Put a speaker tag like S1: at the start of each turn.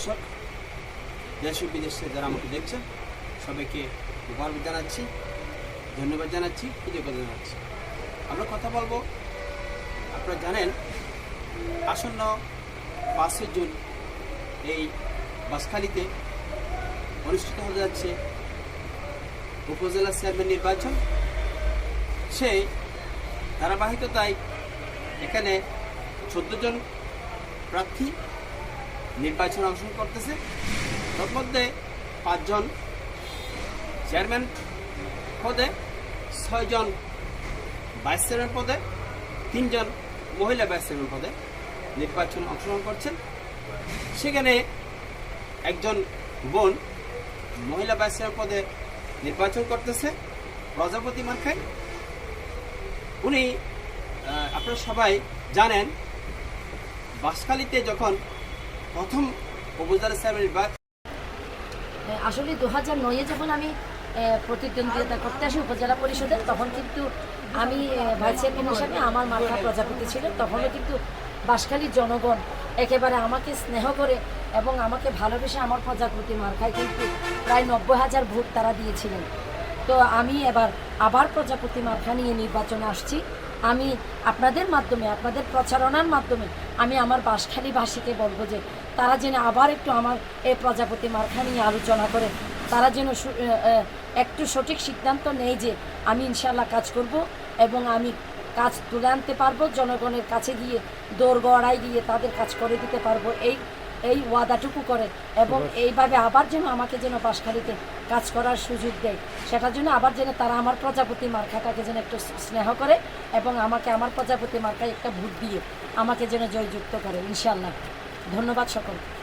S1: দর্শক দেশ বিদেশে যারা আমাকে দেখছেন সবাইকে মুবারক জানাচ্ছি, ধন্যবাদ জানাচ্ছি, কৃতজ্ঞতা জানাচ্ছি। আমরা কথা বলব, আপনারা জানেন, আসন্ন পাঁচই জুন এই বাসখালীতে অনুষ্ঠিত হতে যাচ্ছে উপজেলা চেয়ারম্যান নির্বাচন। সেই ধারাবাহিকতায় এখানে চোদ্দ জন প্রার্থী নির্বাচনে অংশগ্রহণ করতেছে। তার মধ্যে পাঁচজন চেয়ারম্যান পদে, ছয়জন ভাইস চেয়ারম্যান পদে, তিনজন মহিলা ভাইস চেয়ারম্যান পদে নির্বাচনে অংশগ্রহণ করছেন। সেখানে একজন বোন মহিলা ভাইস চেয়ারম্যান পদে নির্বাচন করতেছে, প্রজাপতি মার্কায়। উনি আপনারা সবাই জানেন বাসখালীতে যখন প্রথম উপজেলা চেয়ারম্যান নির্বাচন
S2: আসলে দু হাজার নয়ে যখন আমি প্রতিদ্বন্দ্বিতা করতে আসি উপজেলা পরিষদে, তখন কিন্তু আমি ভাইস চেয়ারম্যান হিসাবে আমার মার্কা প্রজাপতি ছিল। তখনও কিন্তু বাঁশখালীর জনগণ একেবারে আমাকে স্নেহ করে এবং আমাকে ভালোবেসে আমার প্রজাপতি মার্কায় কিন্তু প্রায় নব্বই হাজার ভোট তারা দিয়েছিলেন। তো আমি এবার আবার প্রজাপতি মার্কা নিয়ে নির্বাচনে আসছি। আমি আপনাদের মাধ্যমে, আপনাদের প্রচারণার মাধ্যমে আমি আমার বাঁশখালীবাসীকে বলব যে, তারা যেন আবার একটু আমার এই প্রজাপতি মার্কা নিয়ে আলোচনা করে। তারা যেন একটু সঠিক সিদ্ধান্ত নেই যে, আমি ইনশাল্লাহ কাজ করব এবং আমি কাজ তুলে আনতে পারব, জনগণের কাছে গিয়ে দৌড় গড়াই গিয়ে তাদের কাজ করে দিতে পারব। এই এই ওয়াদাটুকু করে এবং এইভাবে আবার যেন আমাকে যেন বাঁশখালীতে কাজ করার সুযোগ দেয়। সেটার জন্য আবার যেন তারা আমার প্রজাপতি মার্কাটাকে যেন একটু স্নেহ করে এবং আমাকে আমার প্রজাপতি মার্কায় একটা ভোট দিয়ে আমাকে যেন জয়যুক্ত করে ইনশাল্লাহ ধন্যবাদ সকলকে।